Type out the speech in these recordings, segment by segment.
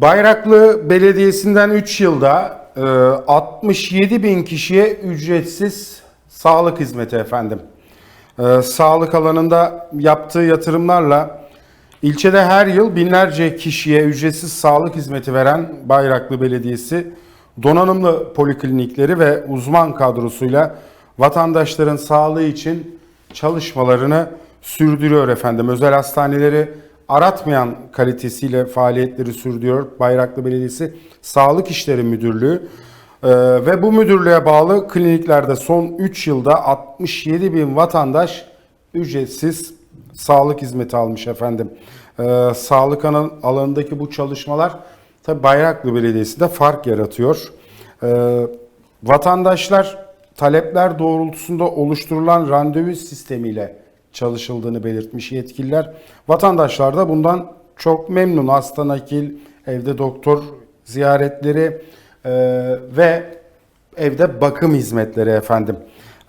Bayraklı Belediyesi'nden 3 yılda e, 67 bin kişiye ücretsiz sağlık hizmeti efendim. E, Sağlık alanında yaptığı yatırımlarla ilçede her yıl binlerce kişiye ücretsiz sağlık hizmeti veren Bayraklı Belediyesi donanımlı poliklinikleri ve uzman kadrosuyla vatandaşların sağlığı için çalışmalarını sürdürüyor efendim. Özel hastaneleri aratmayan kalitesiyle faaliyetleri sürdürüyor Bayraklı Belediyesi Sağlık İşleri Müdürlüğü. Ee, ve bu müdürlüğe bağlı kliniklerde son 3 yılda 67 bin vatandaş ücretsiz sağlık hizmeti almış efendim. Ee, sağlık alan- alanındaki bu çalışmalar tabi Bayraklı Belediyesi'nde fark yaratıyor. Ee, vatandaşlar talepler doğrultusunda oluşturulan randevu sistemiyle çalışıldığını belirtmiş yetkililer. Vatandaşlar da bundan çok memnun. Hasta nakil, evde doktor ziyaretleri e, ve evde bakım hizmetleri efendim.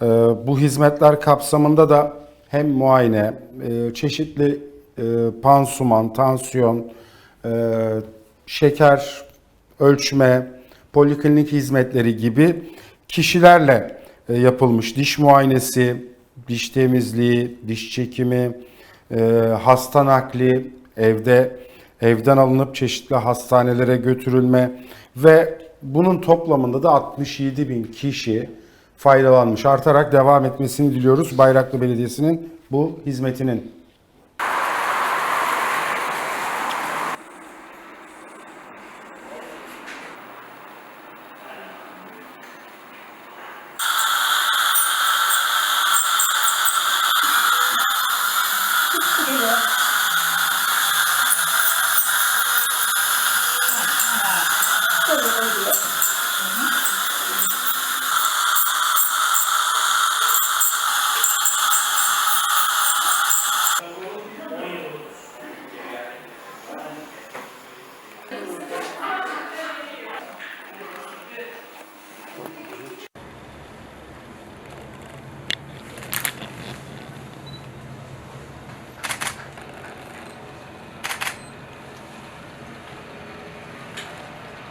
E, bu hizmetler kapsamında da hem muayene, e, çeşitli e, pansuman, tansiyon, e, şeker ölçme, poliklinik hizmetleri gibi kişilerle e, yapılmış diş muayenesi, diş temizliği, diş çekimi, e, hasta nakli, evde evden alınıp çeşitli hastanelere götürülme ve bunun toplamında da 67 bin kişi faydalanmış. Artarak devam etmesini diliyoruz Bayraklı Belediyesi'nin bu hizmetinin.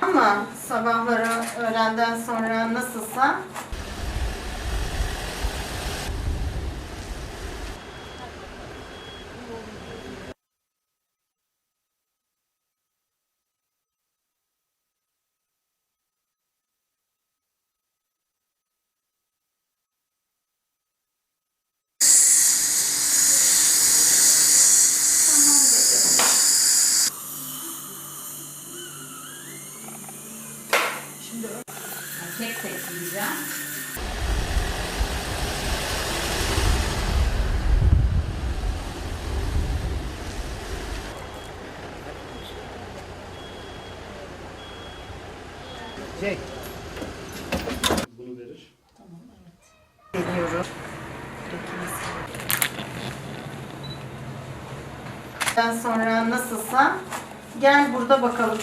Ama sabahları öğlenden sonra nasılsa Tek tek yiyeceğim. geliyorum. Öğleden sonra nasılsa gel burada bakalım.